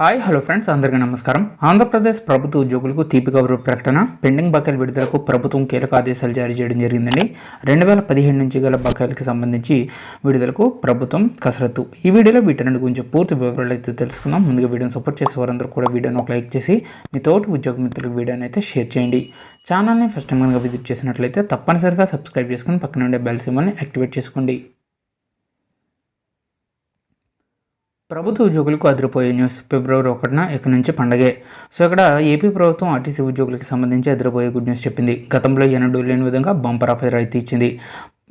Hi hello friends అందరికీ నమస్కారం. ఆంధ్రప్రదేశ్ ప్రభుత్వ ఉద్యోగులకు తీపి కబురు ప్రకటన పెండింగ్ బకాయిల విడుదలకు ప్రభుత్వం కీలక ఆదేశాలు జారీ చేయడం జరిగిందండి. రెండు వేల పదిహేను నుంచి గల బకాయిలకి సంబంధించి విడుదలకు ప్రభుత్వం కసరత్తు. ఈ వీడియోలో వీటన్నిటి గురించి పూర్తి వివరాలు అయితే తెలుసుకుందాం. ముందుగా వీడియోని సపోర్ట్ చేసే వారందరూ కూడా వీడియోని ఒక లైక్ చేసి మీ తోటి ఉద్యోగ మిత్రులకు వీడియోని అయితే షేర్ చేయండి. ఛానల్ని ఫస్ట్ టైం కనుక విజిట్ చేసినట్లయితే తప్పనిసరిగా సబ్స్క్రైబ్ చేసుకుని పక్కన ఉండే బెల్ సింబల్ని యాక్టివేట్ చేసుకోండి. ప్రభుత్వ ఉద్యోగులకు అదిరిపోయే న్యూస్ ఫిబ్రవరి ఒకటిన ఇక నుంచి పండగే. సో ఇక్కడ ఏపీ ప్రభుత్వం ఆర్టీసీ ఉద్యోగులకు సంబంధించి అదిరిపోయే గుడ్ న్యూస్ చెప్పింది. గతంలో ఎన్నడూ లేని విధంగా బంపర్ ఆఫర్ అయితే ఇచ్చింది.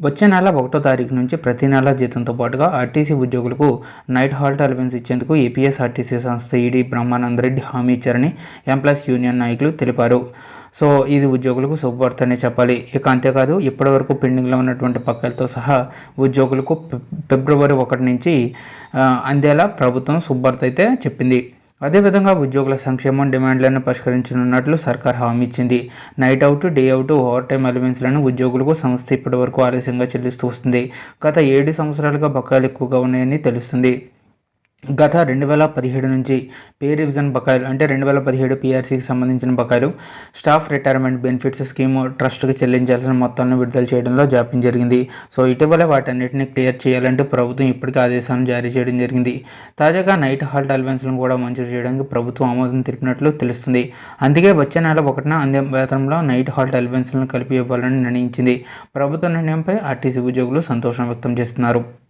వచ్చే నెల ఒకటో తారీఖు నుంచి ప్రతి నెల జీతంతో పాటుగా ఆర్టీసీ ఉద్యోగులకు నైట్ హాల్ట్ అలవెన్స్ ఇచ్చేందుకు ఏపీఎస్ ఆర్టీసీ సంస్థ ఈడీ బ్రహ్మానందరెడ్డి హామీ ఇచ్చారని ఎంప్లాయీస్ యూనియన్ నాయకులు తెలిపారు. సో ఇది ఉద్యోగులకు శుభవార్త అనే చెప్పాలి. ఇక అంతేకాదు ఇప్పటివరకు పెండింగ్లో ఉన్నటువంటి పక్కలతో సహా ఉద్యోగులకు ఫిబ్రవరి ఒకటి నుంచి అందేలా ప్రభుత్వం శుభవార్త అయితే చెప్పింది. అదేవిధంగా ఉద్యోగుల సంక్షేమం డిమాండ్లను పరిష్కరించనున్నట్లు సర్కార్ హామీ ఇచ్చింది. Night out day out over time అలవెన్స్లను ఉద్యోగులకు సంస్థ ఇప్పటివరకు ఆలస్యంగా చెల్లిస్తూ వస్తుంది. గత ఏడు సంవత్సరాలుగా బకాయిలు ఎక్కువగా ఉన్నాయని తెలుస్తుంది. గత రెండు వేల పదిహేడు నుంచి పే రివిజన్ బకాయిలు అంటే రెండు వేల పదిహేడు పీఆర్సీకి సంబంధించిన బకాయిలు స్టాఫ్ రిటైర్మెంట్ బెనిఫిట్స్ స్కీమ్ ట్రస్ట్కి చెల్లించాల్సిన మొత్తాలను విడుదల చేయడంలో జాప్యం జరిగింది. సో ఇటీవల వాటన్నిటిని క్లియర్ చేయాలంటూ ప్రభుత్వం ఇప్పటికే ఆదేశాలను జారీ చేయడం జరిగింది. తాజాగా నైట్ హాల్ట్ అలవెన్స్లను కూడా మంజూరు చేయడానికి ప్రభుత్వం ఆమోదం తెలిపినట్లు తెలుస్తుంది. అందుకే వచ్చే నెల ఒకటిన అందే వేతనంలో నైట్ హాల్ట్ అలవెన్స్లను కలిపి ఇవ్వాలని నిర్ణయించింది. ప్రభుత్వ నిర్ణయంపై ఆర్టీసీ ఉద్యోగులు సంతోషం వ్యక్తం చేస్తున్నారు.